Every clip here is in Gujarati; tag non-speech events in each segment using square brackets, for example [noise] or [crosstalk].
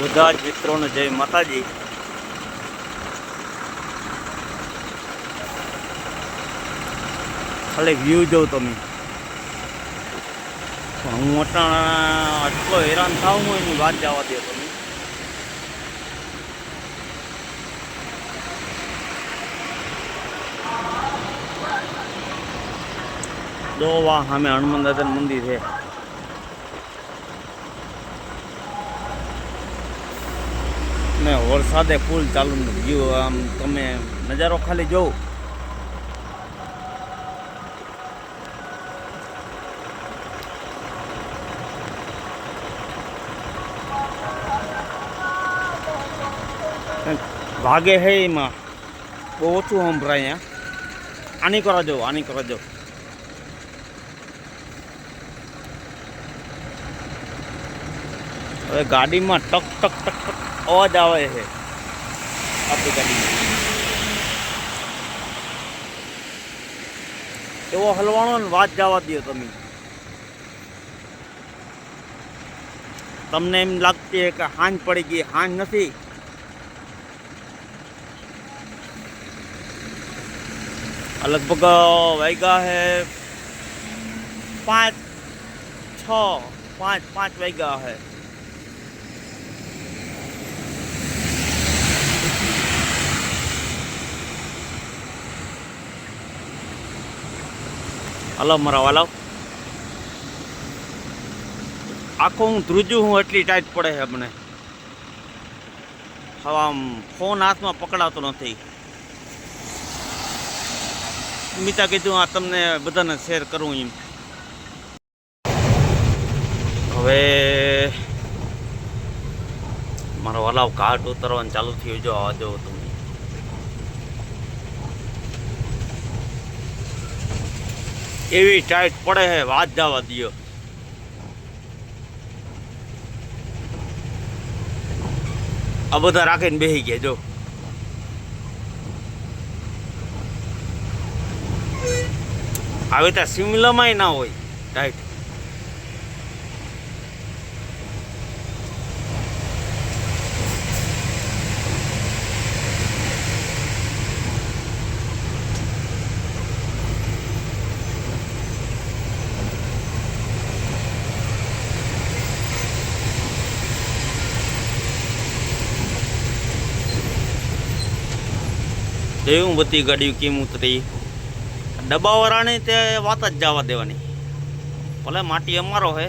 બધા જ મિત્રોને જય માતાજી. ખાલી વ્યૂ જોઉં તમે. હું અટાણા આટલો હેરાન થાવ હું એની વાત જવા દે તમે. જો વાહ, સામે હનુમાન દાદાનું મંદિર છે. ને વરસાદે ફૂલ ચાલુ ગયું આમ તમે નજારો ખાલી જોવો. ભાગે હે એમાં. બહુ ઓછું સંભળાય અહીંયા. આની કરવા જો, આની કરવા જો. હવે ગાડીમાં ટક ટક ટક ટક, અવાજ આવે છે. આપણી ગાડીમાં. એવો હલવાણો ને વાત જવા દો તમે. તમને એમ લાગતી છે કે હાંજ પડી ગઈ, હાંજ નથી. આ લગભગ વાગ્યા છે પાંચ, છ, પાંચ પાંચ વાગ્યા છે હલો મારા વાલાવ આખો હું ધ્રુજું હું એટલી ટાઈટ પડે છે મને હવે આમ ફોન હાથમાં પકડાતો નથી. મિતા કીધું, આ તમને બધાને શેર કરું એમ. હવે મારો હલાવ ઘાટ ઉતરવાનું ચાલુ થયું. જો, આ જો તમે એવી ટાઈટ પડે છે વાત જવા દો આ બધા રાખીને બેસી ગયા, જો. આવી ત્યાં સિમલામાંય ના હોય, ટાઈટ. જોયું બધી ગાડીઓ કેમ ઉતરી? ડબ્બાવાળાની તે વાત જ જવા દેવાની. ભલે માટી અમારો હે.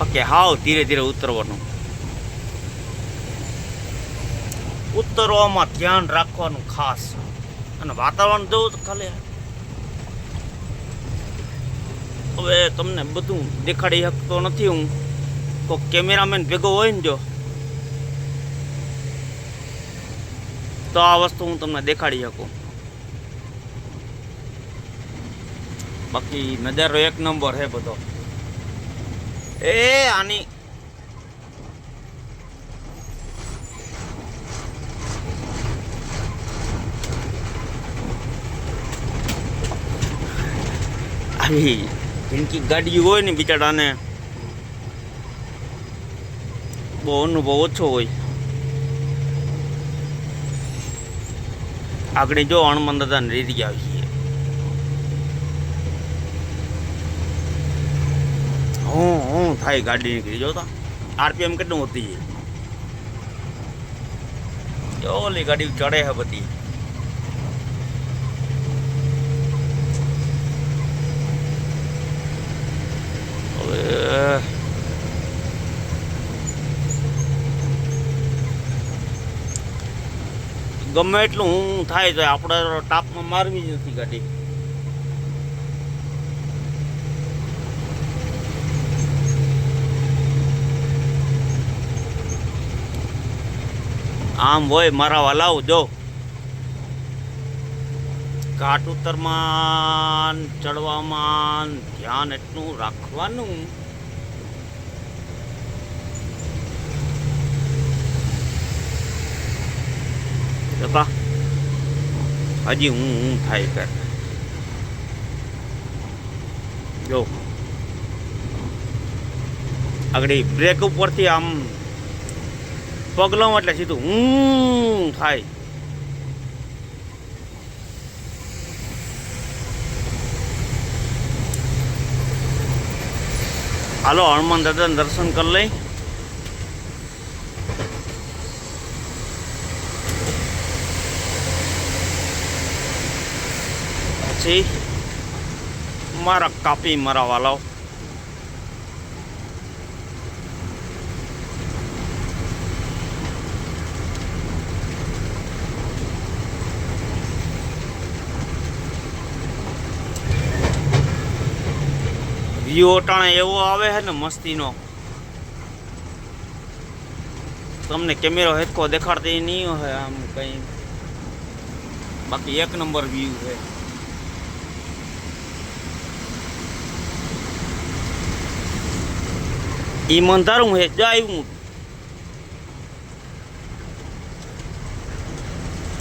ઓકે, હાવ ધીરે ધીરે ઉતરવાનું. ઉતરવામાં ધ્યાન રાખવાનું ખાસ. અને વાતાવરણ જોવું તો ખાલી. હવે તમને બધું દેખાડી શકતો નથી હું. કોઈ કેમેરામેન ભેગો હોય ને જો. તો આ વસ્તુ હું તમને દેખાડી શકું. બાકી નજારો એક નંબર હે બધો. એ, આની. આવી જિંદગી ગાડી હોય ને બિચારાને, બહુ અનુભવ ઓછો હોય. આગળ જો હનુમાન દાદાને રીત આવી છે. હું હું થાય ગાડી નીકળી જો આરપીએમ કેટલું હોતી છે ઓલી ગાડી ચડે હે બધી. હવે ગમે એટલું હું થાય તો આપણે ટાપમાં મારવી જ નથી ગાડી. આમ હોય મારા વાલાવ જો. ઘાટ ઉતરમાં ચડવામાં ધ્યાન એટલું રાખવાનું. જતા હજી હું હું થાય કર જો આગળ બ્રેક ઉપરથી આમ પગલાં એટલે સીધું હું થાય હાલો હનુમાન દાદાને દર્શન કરી લઈ પછી મારા કાપી મારા વાલાઓ વ્યૂ અટાણે એવો આવે છે ને મસ્તીનો. તમને કેમેરો હેતકો દેખાડતી નહીં હોય આમ કંઈ. બાકી એક નંબર વ્યૂ છે. ઈ મંધારું હે જાય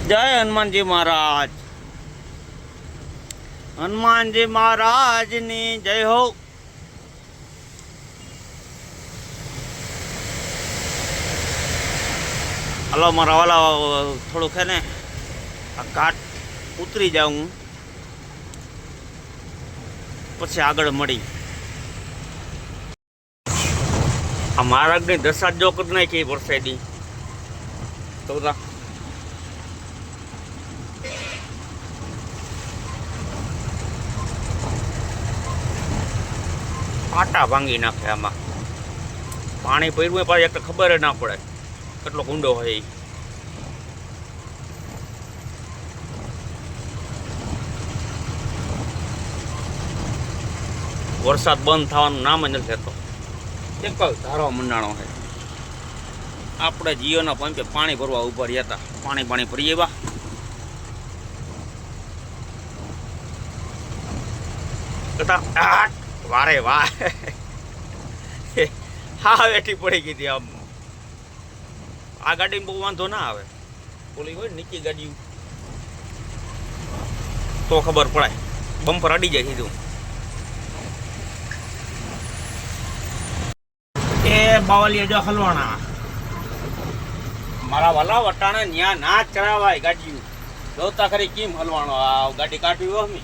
જય હનુમાનજી મહારાજ. હનુમાનજી મહારાજની જય હો. હલો, મારા વાલા, થોડુંક હે ને આ ઘાટ ઉતરી જાઉં પછી આગળ મળી. આ મહારાજની દશા જો કરી નાખી વરસાદી. તો પાટા ભાંગી નાખે આમાં. પાણી ભર્યું હોય પાછી એક તો ખબર ના પડે કેટલો ઊંડો હોય એ. વરસાદ બંધ થવાનું નામ જ નથી લેતો એક જ ધારો મંડાણો છે. આપણે જીઓના પંપે પાણી ભરવા ઊભા રહ્યા હતા. પાણી પાણી ભરી એવા વારે વાહ હા, વેઠી પડી ગઈ હતી આમ. આ ગાડીમાં બહુ વાંધો ના આવે. ઓલી હોય નીચી ગાડી તો ખબર પડે બમ્પર અડી જાય સીધું. એ બાવલીએ જો હલવાણા મારા વાલા વટાણે ન્યા ના ચરાવાય ગાડીયું જોતા ખરી કેમ હલવાનો આ ગાડી કાઢવી ને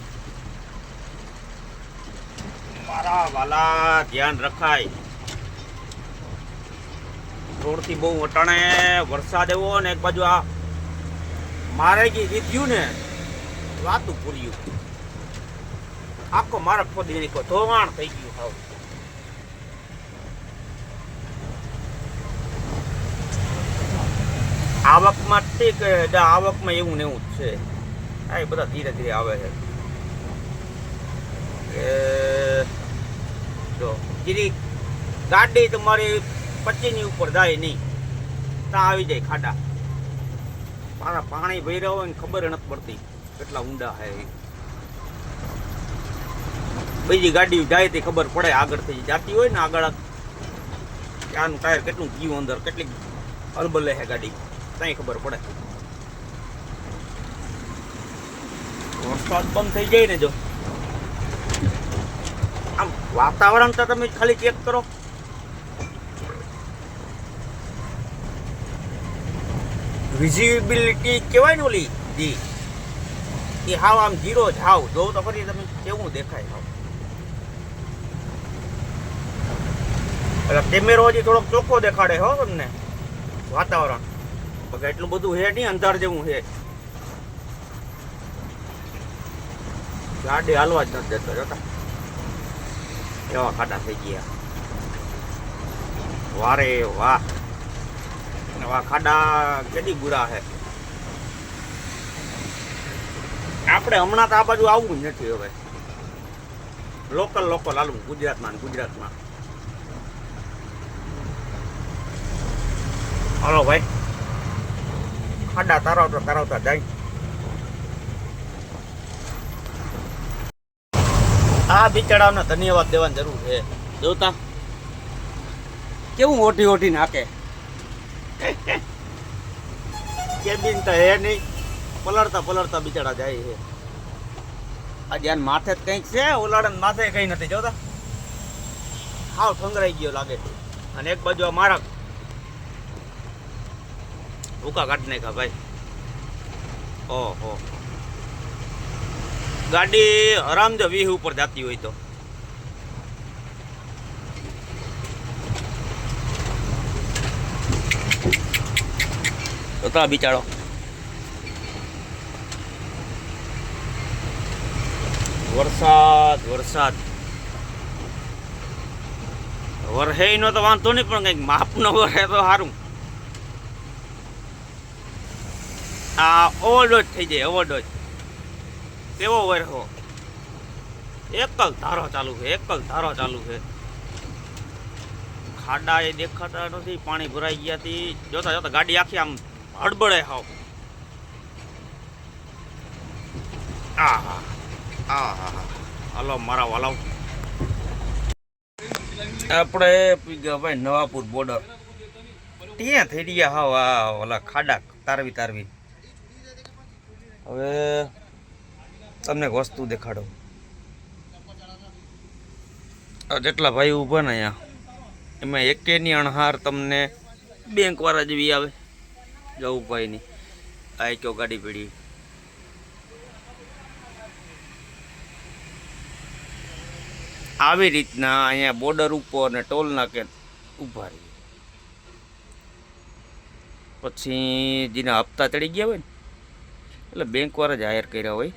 મારા વાલા ધ્યાન રખાય. રોડથી બહુ વટાણે વરસાદ એવો ને એક બાજુ આ મારે કી દીધ્યું ને વાતું પૂર્યું. આખો મારા ખોદી ધોવાણ થઈ ગયું હાવ. આવકમાં ઠીક છે આવકમાં એવું ને એવું જ છે? આ બધા ધીરે ધીરે આવે છે. એ જો જીરી ગાડી તમારી પચીની ઉપર જાય નહીં, ત્યાં આવી જાય ખાડા. મારા પાણી ભર્યા હોય ને ખબર નથી પડતી કેટલા ઊંડા છે બીજી ગાડી જાય તે ખબર પડે આગળથી જાતી હોય ને આગળ. ત્યાંનું ટાયર કેટલું ગયું અંદર, કેટલી અલબલે છે ગાડી. ત્યાં ખબર પડે. વરસાદ બંધ થઈ જાય ને જો. આમ વાતાવરણ તો તમે ખાલી ચેક કરો. વિઝિબિલિટી કહેવાય ને ઓલી જી એ હાવ આમ જીરો જ, હાવ. જો તો ફરી તમે કેવું દેખાય હાવ. એટલે કેમેરો હજી થોડોક ચોખ્ખો દેખાડે હો તમને. વાતાવરણ. બગા એટલું બધું હે નહીં, અંધાર જેવું હે. ગાડી હાલવા જ નથી દેતો, જોતા. એવા ખાડા થઈ ગયા. વારે વાહ. નવા ખાડા કેટલી ગુરા હે. આપણે હમણાં તો આ બાજુ આવવું જ નથી હવે. લોકલ લોકલ હાલું, ગુજરાતમાં ગુજરાતમાં. હાલો ભાઈ. ખાડા તારાવતા તારાવતા જાય આ બિચારાઓને ધન્યવાદ દેવાની જરૂર છે. જોતા? કેવું ઓટી ઓટી નાખે? કેબિન તો હે નહીં. પલળતા પલળતા બિચારા જાય છે. આ જ્યાં માથે કંઈક છે ઓલાડન માથે કંઈ નથી. જોતા? હાવ ઠંગરાઈ ગયો લાગે. અને એક બાજુ આ મારક ભૂકા કાઢી નાખ્યા ભાઈ. ઓહો. ગાડી આરામ જો વીહ ઉપર જતી હોય તો. તો બિચારો. વરસાદ વરસાદ. વરહે નો તો વાંધો નહીં, પણ કંઈક માપનો વરહે તો સારું આ ઓવરડોઝ થઈ જાય, ઓવરડોઝ. કેવો વરહો એકલ ધારો ચાલુ છે, એકલ ધારો ચાલુ છે. ખાડા એ દેખાતા નથી, પાણી ભરાઈ ગયા થી જોતા જોતા ગાડી આખી આમ હડબડે હાવ. આહા આહા, હલો, મારા વાલાવ આપણે ભાઈ નવાપુર બોર્ડર ત્યાં થઈ ગયા હાવ આ ઓલા ખાડા તારવી તારવી. હવે તમને એક વસ્તુ દેખાડો. જેટલા ભાઈ ઊભા ને અહીંયા, એમાં એકેની અણહાર તમને બેંક વાળા જેવી આવે, જવું ભાઈની આ કયો ગાડી પીડી? આવી રીતના અહીંયા બોર્ડર ઉપર ને ટોલ નાકે ઊભા રહી. પછી જેના હપ્તા ચડી ગયા હોય ને એટલે બેંકવાળા જ હાયર કર્યા હોય.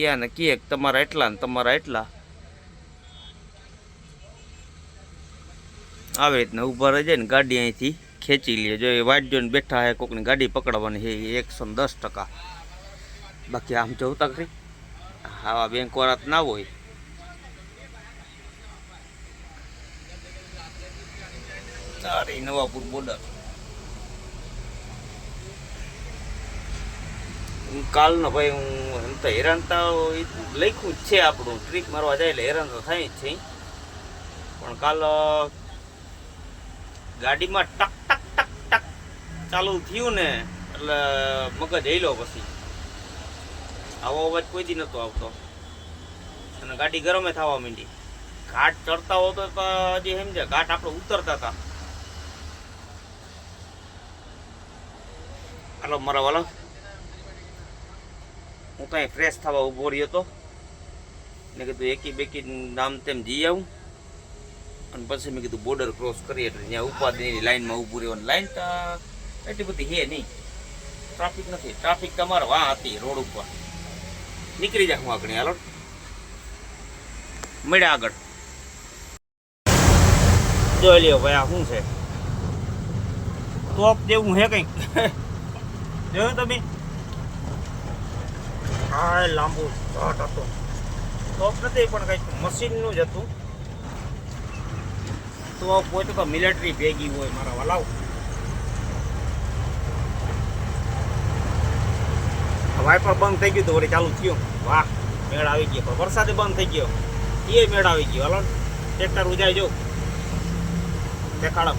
યાને કહે તમારા એટલા ને તમારા એટલા. આવી રીતના ઊભા રહી જાય ને ગાડી અહીંથી ખેંચી લે. જો એ વાટ જોઈને બેઠા હે, કોકની ગાડી પકડવાની છે એ એકસો દસ ટકા. બાકી આમ જોતા ખરી આવા બેંકવાળા ના હોય. તારી નવાપુર બોર્ડર હું કાલનો ભાઈ, હું એમ તો હેરાન તો લખ્યું જ છે આપણું. ટ્રીક મારવા જાય એટલે હેરાન તો થાય જ છે. પણ કાલ ગાડીમાં ટક ટક ટક ટક ચાલુ થયું ને, એટલે મગજ હેલો પછી. આવો અવાજ કોઈ દી નહોતો આવતો. અને ગાડી ગરમે થવા માંડી. ઘાટ ચડતા હોતો તો હજી હજી સમજે ઘાટ આપણે ઉતરતા હતા. હલો, મારા વાલા. હું તો ફ્રેશ થવા ઊભો રહ્યો હતો મેં કીધું, એકી બેકી નામ તેમ જઈ આવું. અને પછી મેં કીધું બોર્ડર ક્રોસ કરીએ એટલે ત્યાં ઉપાધિની લાઈનમાં ઊભું રહેવાનું. લાઈન તો એટલી બધી હે નહીં. ટ્રાફિક નથી. ટ્રાફિક તમારે વાહ હતી, રોડ ઉપર. નીકળી જાય હું આગળ, હાલો. મળ્યા આગળ. જોઈ લ્યો ભાઈ, આ શું છે? ટોપ જેવું હે કંઈક. [laughs] જોયું તમે? હા લાંબુ ઘટ હતો. ટોપ નથી, પણ કંઈક મશીનનું જ હતું. તો કોઈ તો મિલિટરી ભેગી હોય મારા વાલાવ વાઇપર બંધ થઈ ગયું તો વળી ચાલુ થયું. વાહ, મેળ આવી ગયો. પણ વરસાદે બંધ થઈ ગયો. એ મેળ આવી ગયો. હલો ટ્રેક્ટર ઉજાઈ જવું દેખાડો.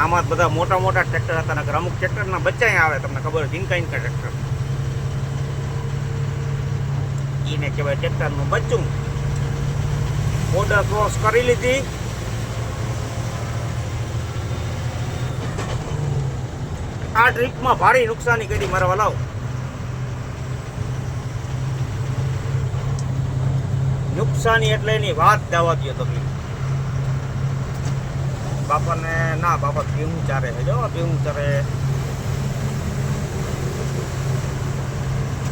આમાં બધા મોટા મોટા ટ્રેક્ટર હતા નગર અમુક ટ્રેક્ટરના બચ્ચા આવે, તમને ખબર ઝીંકા ઇન્કા ટ્રેક્ટર એને કહેવાય ટ્રેક્ટરનું બચ્ચું. બોર્ડર ક્રોસ કરી લીધી. આ ટ્રીપમાં ભારે નુકસાની કરી, મારા વલાવ નુકસાની એટલે એની વાત જવા દો તમે બાપાને ના બાપા પીવું ચારે છે. જો પીવું ચારે.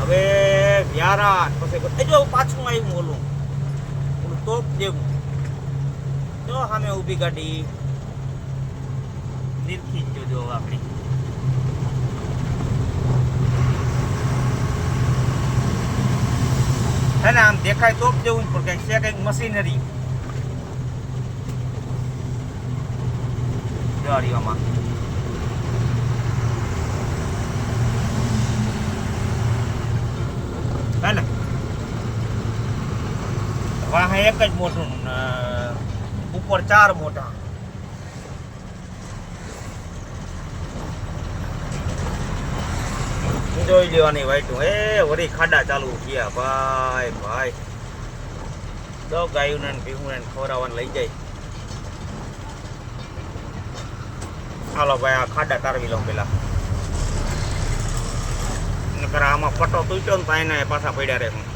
હવે વ્યારા પછી જો પાછું આવ્યું ઓલું ઓલું તોપ જેવું જો સામે ઊભી ગાડી. નિરખી જોજો આપણી. હે ને આમ દેખાય તોપ જેવું પણ કંઈક છે કંઈક મશીનરી. ગાડીઓમાં એક જ મોટું ઉપર ચાર મોટા. જોઈ લેવાની વાઈટું. એ, વળી ખાડા ચાલુ થયા. ભાઈ ભાઈ. દો ગાયું ને ભીવું ને ખવડાવવાનું લઈ જાય. હાલો ભાઈ આ ખાડા તારવી લઉં પેલા નકર આમાં પટ્ટો તૂટ્યો ને તો એને પાછા પડ્યા રહે હું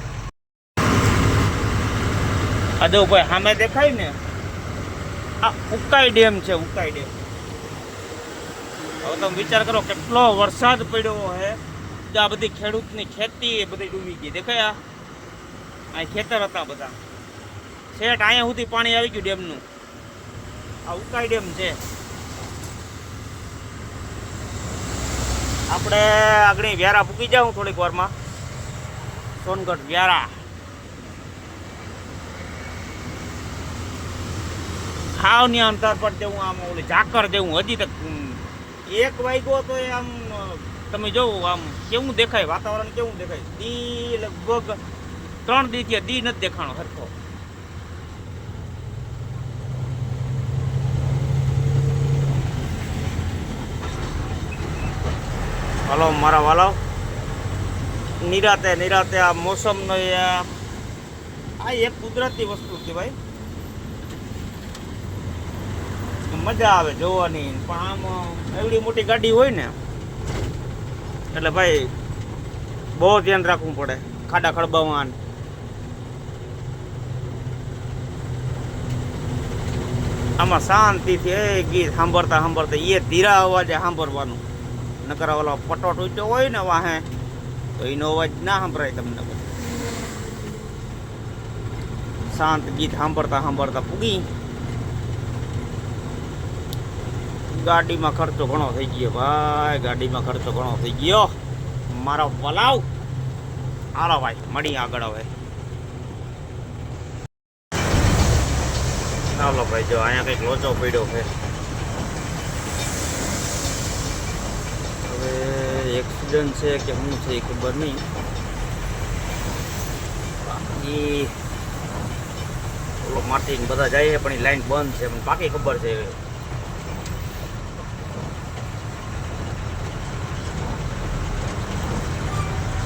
અદવભાઈ સામે દેખાય ને આ ઉકાઈ ડેમ છે ઉકાઈ ડેમ હવે તમે વિચાર કરો કેટલો વરસાદ પડ્યો હે તો આ બધી ખેડૂતની ખેતી એ બધી ડૂબી ગઈ દેખાય આ ખેતર હતા બધા શેઠ અહીંયા સુધી પાણી આવી ગયું ડેમનું આ ઉકાઈ ડેમ છે આપણે આગળ વ્યારા પૂકી જાઉં થોડીક વારમાં. સોનગઢ વ્યારા. ખાવની અંતર પર જેવું આમ ઓલી ઝાકર જેવું હજી તક એક વાગ્યો તો એ આમ, તમે જોવો, આમ કેવું દેખાય, વાતાવરણ કેવું દેખાય? દી લગભગ ત્રણ દી થી દી નથી દેખાણો હરખો. હલો, મારા વાલો. નિરાતે નિરાતે આ મોસમનો આ એક કુદરતી વસ્તુ છે ભાઈ. મજા આવે જોવાની, પણ આમ એવડી મોટી ગાડી હોય ને, એટલે ભાઈ, બહુ ધ્યાન રાખવું પડે, ખાડા ખડબામાં આમાં શાંતિથી એ ગીત સાંભળતા સાંભળતા એ ધીરા અવાજે સાંભળવાનું. નકર ઓલો પટો ટૂટ્યો હોય ને વાહે, તો એનો અવાજ ના સંભળાય તમને શાંત ગીત સાંભળતા સાંભળતા પૂગી. ગાડીમાં ખર્ચો ઘણો થઈ ગયો ભાઈ, ગાડીમાં ખર્ચો ઘણો થઈ ગયો. મારો પલાવ. હાલો ભાઈ મળી આગળ હવે. ચાલો ભાઈ, જો અહીંયા કંઈક લોચો પડ્યો છે. એક્સિડન્ટ છે કે શું છે એ ખબર નહીં. બાકી ઓલો માટી બધા જાય છે, પણ એ લાઈન બંધ છે પણ બાકી ખબર છે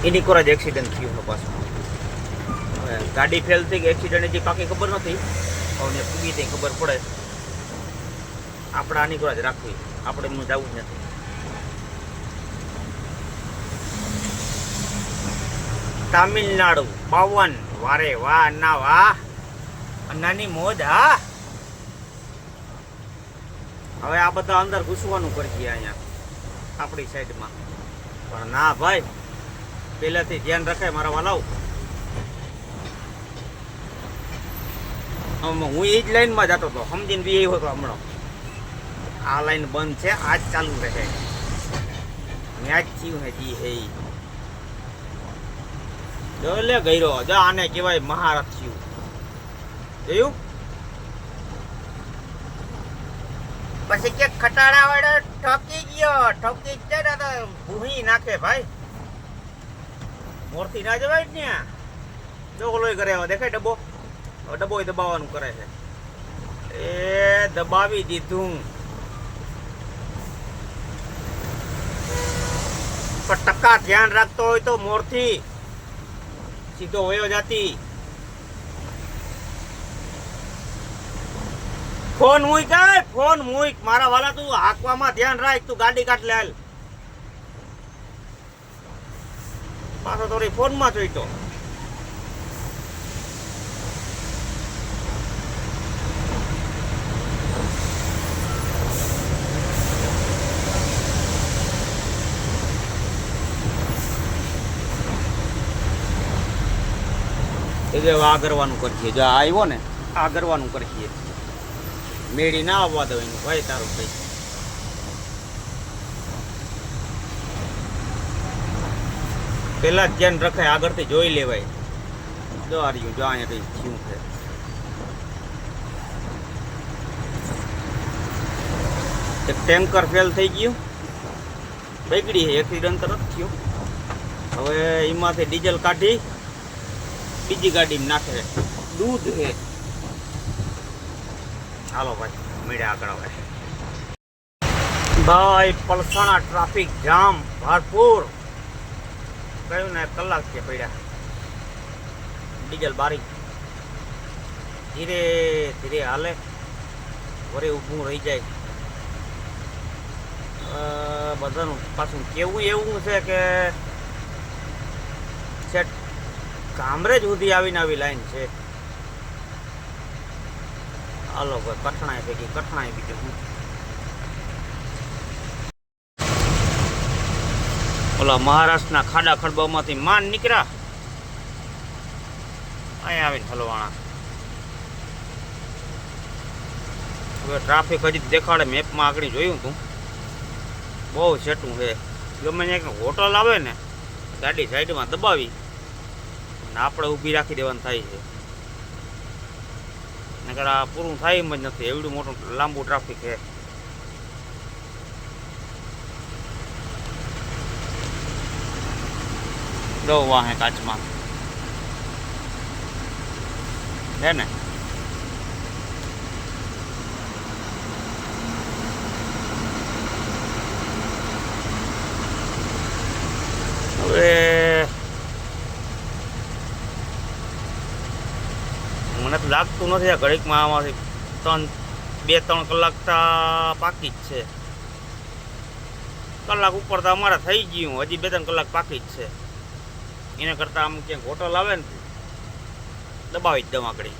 એની કોરા જ એક્સિડન્ટ થયું હતો પાછું. ગાડી ફેલ થઈ કે એક્સિડન્ટ હજી પાકી ખબર નથી. અને પૂગી તે ખબર પડે. આપણે આની કોરા જ રાખવી. આપણે એમનું જવું જ નથી. તામિલનાડુ. પવન વારે વાહ ના વાહ. નાની મોજ, હા. હવે આ બધા અંદર ઘૂસવાનું કરશે અહીંયા, આપણી સાઈડમાં. પણ ના ભાઈ, પહેલાથી ધ્યાન રખાય મારા વાલાવ હું એ જ લાઈનમાં જતો હતો, સમજીને બી એવો હતો હમણાં. આ લાઈન બંધ છે, આજ ચાલુ રહે. મેં જ થયું હે, જી હે. જો લે ગયરો. જો આને કહેવાય મહારથિયું જોયું પછી કે ખટાડા વાળો ઠોકી ગયો. ઠોકી જાય ને તો ભૂહી નાખે ભાઈ. મોરથી ના જવાય જ ને જો ઓલો કરે દેખાય ડબ્બો? ડબ્બો દબાવવાનું કરે છે. એ દબાવી દીધું. પણ ટકા ધ્યાન રાખતો હોય તો મોરથી સીધો વયો જાતી. ફોન મૂક કાય ફોન મૂક. મારા વાલા, તું હાંકવામાં ધ્યાન રાખ, તું ગાડી કાઢ લે હાલ. પાછો થોડી ફોનમાં જોઈતો. એ જો આ કરવાનું કરીએ, જો આવ્યો ને આ કરવાનું કરીએ. મેળી ના આવવા દો એનું, ભાઈ તારું ભાઈ. પેલા જ ધ્યાન રખાય, આગળથી જોઈ લેવાય. રહ્યું જો અહીંયા કઈ થયું છે. એક ટેન્કર ફેલ થઈ ગયું. બગડી એક્સિડન્ટ તરત થયું. હવે એમાંથી ડીઝલ કાઢી બીજી ગાડીમાં નાખે દૂધ હે હાલો ભાઈ મીડિયા આગળ આવે ભાઈ પલસાણા ટ્રાફિક જામ ભરપૂર. કયું ને કલાક છે પડ્યા. ડીઝલ બારી. ધીરે ધીરે હાલે. વરે ઊભું રહી જાય. બધાનું પાછું કેવું એવું છે કે છેક કામરેજ સુધી આવીને આવી લાઈન છે. હાલો ભાઈ, કઠણાઈ ભેગી, કઠણાઈ બીજું હું ઓલા મહારાષ્ટ્રના ખાડા ખડબામાંથી માન નીકળ્યા. અહીંયા આવીને હલવાણા. હવે ટ્રાફિક હજી દેખાડે, મેપમાં આગળ જોયું તું. બહુ છેટું છે. ગમે ત્યાં હોટલ આવે ને, ગાડી સાઈડમાં દબાવી. આપણે ઊભી રાખી દેવાનું થાય છે. નકર આ પૂરું થાય એમ જ નથી. એવડું મોટું લાંબુ ટ્રાફિક છે. દો વાહે કાચમાં. છે ને? હવે મને તો લાગતું નથી આ ઘડીકમાં આમાંથી ત્રણ, બે, ત્રણ કલાક તો પાકી જ છે. કલાક ઉપર તો અમારે થઈ ગયું, હજી બે, ત્રણ કલાક પાકી જ છે. એના કરતાં આમ ક્યાંક હોટલ આવે ને, દબાવી જ દઉં આકડી